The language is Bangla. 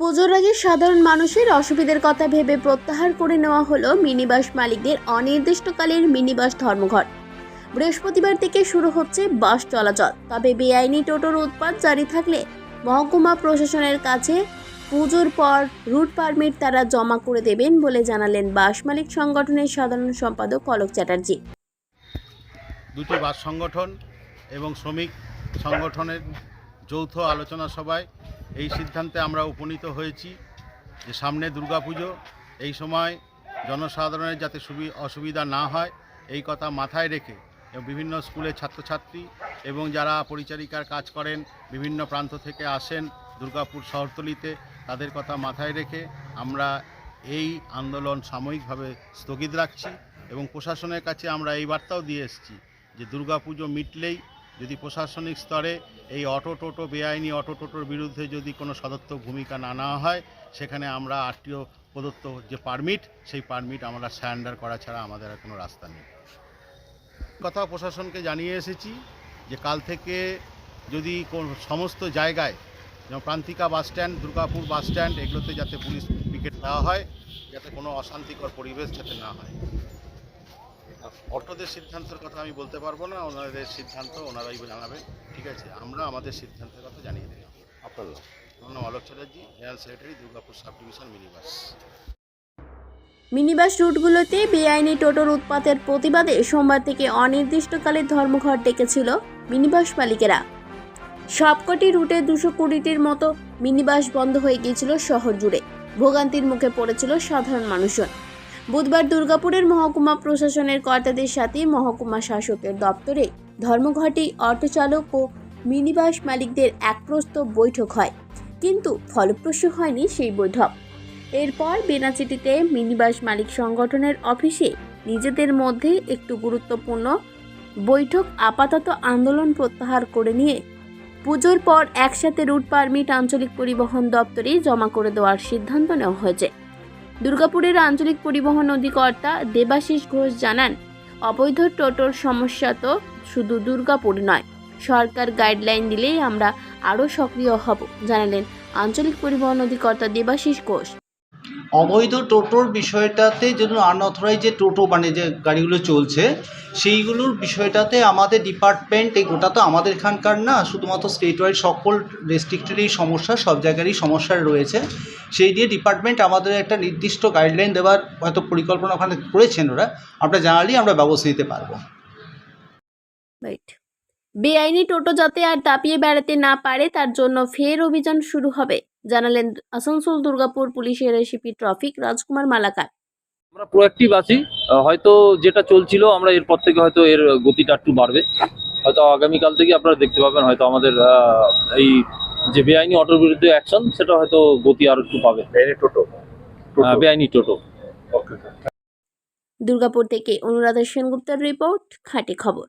পুজোর আগে সাধারণ মানুষের অসুবিধার কথা ভেবে প্রত্যাহার করে নেওয়া হলো মিনিবাস মালিকদের অনির্দিষ্টকালের মিনিবাস ধর্মঘট। বৃহস্পতিবার থেকে শুরু হচ্ছে বাস চলাচল, তবে বেআইনি টোটোর উৎপাদ জারি থাকলে মহকুমা প্রশাসনের কাছে পুজোর পর রুট পারমিট তারা জমা করে দেবেন বলে জানালেন বাস মালিক সংগঠনের সাধারণ সম্পাদক কলক চ্যাটার্জি। দুটি বাস সংগঠন এবং শ্রমিক সংগঠনের যৌথ আলোচনা সভায় এই সিদ্ধান্তে আমরা উপনীত হয়েছি যে সামনে দুর্গাপুজো, এই সময় জনসাধারণের যাতে সুবি, অসুবিধা না হয়, এই কথা মাথায় রেখে বিভিন্ন স্কুলের ছাত্রছাত্রী এবং যারা পরিচারিকার কাজ করেন, বিভিন্ন প্রান্ত থেকে আসেন দুর্গাপুর শহরতলিতে, তাদের কথা মাথায় রেখে আমরা এই আন্দোলন সাময়িকভাবে স্থগিত রাখছি এবং প্রশাসনের কাছে আমরা এই বার্তাও দিয়ে এসেছি যে দুর্গাপুজো মিটলেই যদি প্রশাসনিক স্তরে এই অটো টোটো বেআইনি অটো টোটোর বিরুদ্ধে যদি কোনো সদর্থক ভূমিকা না নেওয়া হয়, সেখানে আমরা আরটিও প্রদত্ত যে পারমিট, সেই পারমিট আমরা স্যান্ডার করা ছাড়া আমাদের আর কোনো রাস্তা নেই। কথা প্রশাসনকে জানিয়ে এসেছি যে কাল থেকে যদি কোন সমস্ত জায়গায়, যেমন Prantika bus stand, Durgapur bus stand, এগুলোতে যাতে পুলিশ পিকেট দেওয়া হয়, যাতে কোনো অশান্তিকর পরিবেশ যাতে না হয়। অটোদের সিদ্ধান্তের কথা আমি বলতে পারব না ওনাদের সিদ্ধান্ত ওনারাই জানাবেন ঠিক আছে? আমরা আমাদের সিদ্ধান্তের কথা জানিয়ে দিলাম। আপনার আমার নাম Chatterjee general secretary Durgapur sub division minibus. Minibus রুটগুলোতে বেআইনি টোটোর উৎপাতের প্রতিবাদে সোমবার থেকে অনির্দিষ্টকালের ধর্মঘট ডেকেছিল মিনিবাস মালিকেরা। সবকটি রুটে দুশো কুড়িটির মতো মিনিবাস বন্ধ হয়ে গিয়েছিল শহর জুড়ে। ভোগান্তির মুখে পড়েছিল সাধারণ মানুষজন। বুধবার দুর্গাপুরের মহকুমা প্রশাসনের কর্তাদের সাথে মহকুমা শাসকের দপ্তরে ধর্মঘটে অটো চালক ও মিনিবাস মালিকদের একপ্রস্ত বৈঠক হয়। কিন্তু ফলপ্রসূ হয়নি সেই বৈঠক। এরপর বেনাচিটিতে মিনিবাস মালিক সংগঠনের অফিসে নিজেদের মধ্যে একটু গুরুত্বপূর্ণ বৈঠক আপাতত আন্দোলন প্রত্যাহার করে নিয়ে পুজোর পর একসাথে রুট পারমিট আঞ্চলিক পরিবহন দপ্তরে জমা করে দেওয়ার সিদ্ধান্ত নেওয়া হয়েছে। দুর্গাপুরের আঞ্চলিক পরিবহন অধিকর্তা দেবাশিস ঘোষ জানান, অবৈধ টোটোর সমস্যা তো শুধু দুর্গাপুর নয়। সরকার গাইডলাইন দিলেই আমরা আরও সক্রিয় হব, জানালেন আঞ্চলিক পরিবহন অধিকর্তা দেবাশিস ঘোষ। অবৈধ টোটোর বিষয়টাতে যদি আনঅথরাইজ যে টোটো মানে যে গাড়িগুলো চলছে, সেইগুলোর বিষয়টাতে আমাদের ডিপার্টমেন্ট এই গোটা তো আমাদের এখানকার না, শুধুমাত্র স্টেট ওয়াইড সকল ডিস্ট্রিক্টেরই সমস্যা, সব জায়গারই সমস্যা রয়েছে। সেই দিয়ে ডিপার্টমেন্ট আমাদের একটা নির্দিষ্ট গাইডলাইন দেওয়ার হয়তো পরিকল্পনা ওখানে করেছেন ওরা। আমরা জানালেই আমরা ব্যবস্থা নিতে পারব। রাইট বেআইনি টোটো যাতে আর দাপিয়ে বেড়াতে না পারে তার জন্য ফের অভিযান শুরু হবে জানালেন আসানসোল দুর্গাপুর পুলিশের এসিপি ট্রাফিক রাজকুমার মালাকার। আমরা প্রোয়াক্টিভ আছি হয়তো যেটা চলছিল আমরা এরপর থেকে হয়তো এর গতিটা একটু বাড়বে। হয়তো আগামীকাল থেকে আপনারা দেখতে পাবেন হয়তো আমাদের আহ, এই যে বেআইনি অটোর বিরুদ্ধে অ্যাকশন সেটা হয়তো গতি আর একটু পাবে। বেআইনি টোটো? বেআইনি টোটো। দুর্গাপুর থেকে অনুরাধা সেনগুপ্তার রিপোর্ট খাঁটি খবর।